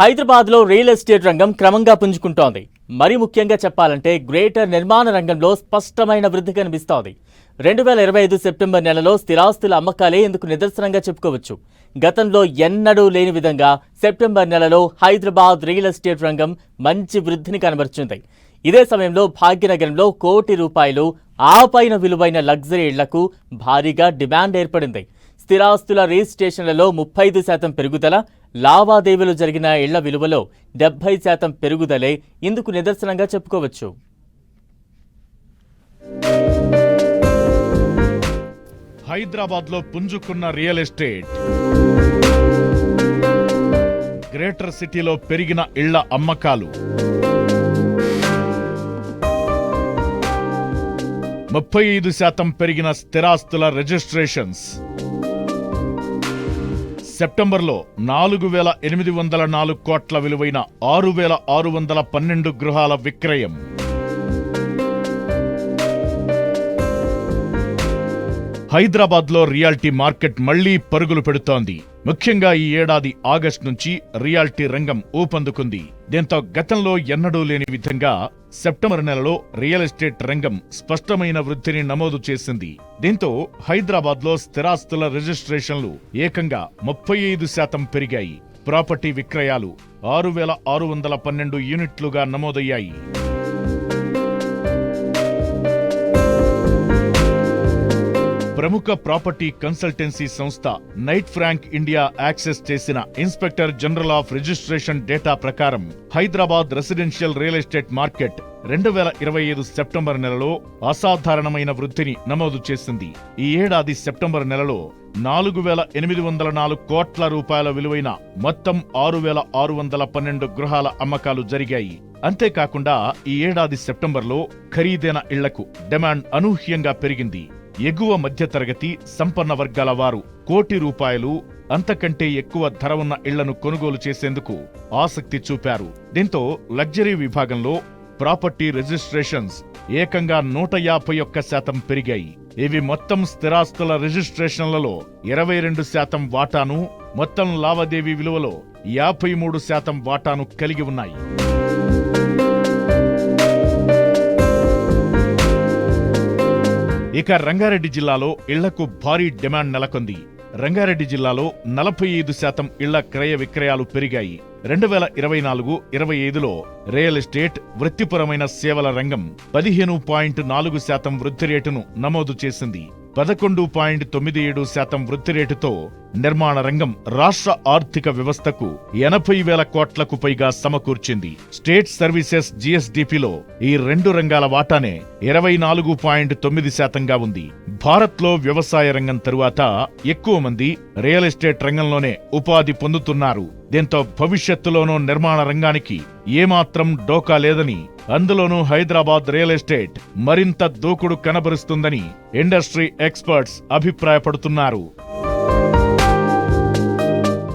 హైదరాబాద్లో real estate రంగం క్రమంగా పుంజుకుంటోంది. మరి ముఖ్యంగా చెప్పాలంటే గ్రేటర్ నిర్మాణ రంగంలో స్పష్టమైన వృద్ధి కనిపిస్తోంది. రెండు వేల ఇరవై ఐదు సెప్టెంబర్ నెలలో స్థిరాస్తుల అమ్మకాలే ఇందుకు నిదర్శనంగా చెప్పుకోవచ్చు. గతంలో ఎన్నడూ లేని విధంగా సెప్టెంబర్ నెలలో హైదరాబాద్ రియల్ ఎస్టేట్ రంగం మంచి వృద్ధిని కనబరుచుంది. ఇదే సమయంలో భాగ్యనగరంలో కోటి రూపాయలు ఆపైన విలువైన లగ్జరీ ఇళ్ళకు భారీగా డిమాండ్ ఏర్పడింది. స్థిరాస్తుల రిజిస్ట్రేషన్లలో ముప్పై ఐదు శాతం పెరుగుదల లావాదేవీలు జరిగిన ఇళ్ళ విలువలో డెబ్బై శాతం పెరుగుదలే ఇందుకు నిదర్శనంగా చెప్పుకోవచ్చు. హైదరాబాద్లో పుంజుకున్న రియల్ ఎస్టేట్. గ్రేటర్ సిటీలో పెరిగిన ఇళ్ళ అమ్మకాలు. ముప్పై ఐదు శాతం పెరిగిన స్థిరాస్తుల రిజిస్ట్రేషన్స్ సెప్టెంబర్లో నాలుగు వేల ఎనిమిది వందల నాలుగు కోట్ల విలువైన ఆరు వేల ఆరు వందల పన్నెండు గృహాల విక్రయం. హైదరాబాద్లో రియాల్టీ మార్కెట్ మళ్ళీ పరుగులు పెడుతోంది. ముఖ్యంగా ఈ ఏడాది ఆగస్టు నుంచి రియాల్టీ రంగం ఊపందుకుంది. దీంతో గతంలో ఎన్నడూ లేని విధంగా సెప్టెంబర్ నెలలో రియల్ ఎస్టేట్ రంగం స్పష్టమైన వృద్ధిని నమోదు చేసింది. దీంతో హైదరాబాద్లో స్థిరాస్తుల రిజిస్ట్రేషన్లు ఏకంగా ముప్పై ఐదు శాతం పెరిగాయి. ప్రాపర్టీ విక్రయాలు ఆరు వేల ఆరు వందల పన్నెండు యూనిట్లుగా నమోదయ్యాయి. ప్రముఖ ప్రాపర్టీ కన్సల్టెన్సీ సంస్థ నైట్ ఫ్రాంక్ ఇండియా యాక్సెస్ చేసిన inspector general of registration data ప్రకారం Hyderabad residential real estate market రెండు వేల ఇరవై ఐదు సెప్టెంబర్ నెలలో అసాధారణమైన వృద్ధిని నమోదు చేసింది. ఈ ఏడాది సెప్టెంబర్ నెలలో నాలుగు వేల ఎనిమిది వందల నాలుగు కోట్ల రూపాయల విలువైన మొత్తం ఆరు వేల ఆరు వందల పన్నెండు గృహాల అమ్మకాలు జరిగాయి. అంతేకాకుండా ఈ ఏడాది సెప్టెంబర్లో ఖరీదైన ఇళ్ళకు డిమాండ్ అనూహ్యంగా పెరిగింది. ఎగువ మధ్యతరగతి సంపన్న వర్గాల వారు కోటి రూపాయలు అంతకంటే ఎక్కువ ధర ఉన్న ఇళ్ళను కొనుగోలు చేసేందుకు ఆసక్తి చూపారు. దీంతో లగ్జరీ విభాగంలో ప్రాపర్టీ రిజిస్ట్రేషన్స్ ఏకంగా నూట యాభై ఒక్క శాతం పెరిగాయి. ఇవి మొత్తం స్థిరాస్తుల రిజిస్ట్రేషన్లలో ఇరవై రెండు శాతం వాటాను మొత్తం లావాదేవీ విలువలో యాభై మూడు శాతం వాటాను కలిగి ఉన్నాయి. ఇక రంగారెడ్డి జిల్లాలో ఇళ్ళకు భారీ డిమాండ్ నెలకొంది. రంగారెడ్డి జిల్లాలో నలభై ఐదు శాతం ఇళ్ళ క్రయ విక్రయాలు పెరిగాయి. రెండు వేల ఇరవై నాలుగు ఇరవై ఐదులో రియల్ ఎస్టేట్ వృత్తిపరమైన సేవల రంగం పదిహేను పాయింట్ నాలుగు శాతం వృద్ధి రేటును నమోదు చేసింది. పదకొండు పాయింట్ తొమ్మిది ఏడు శాతం వృద్ధి రేటుతో నిర్మాణ రంగం రాష్ట్ర ఆర్థిక వ్యవస్థకు ఎనభై వేల కోట్లకు పైగా సమకూర్చింది. స్టేట్ సర్వీసెస్ జిఎస్డిపిలో ఈ రెండు రంగాల వాటానే ఇరవై నాలుగు పాయింట్ తొమ్మిది శాతంగా ఉంది. భారత్లో వ్యవసాయ రంగం తరువాత ఎక్కువ మంది రియల్ ఎస్టేట్ రంగంలోనే ఉపాధి పొందుతున్నారు. దీంతో భవిష్యత్తులోనూ నిర్మాణ రంగానికి ఏమాత్రం డోకా లేదని అందులోనూ హైదరాబాద్ రియల్ ఎస్టేట్ మరింత దూకుడు కనబరుస్తుందని ఇండస్ట్రీ ఎక్స్పర్ట్స్ అభిప్రాయపడుతున్నారు.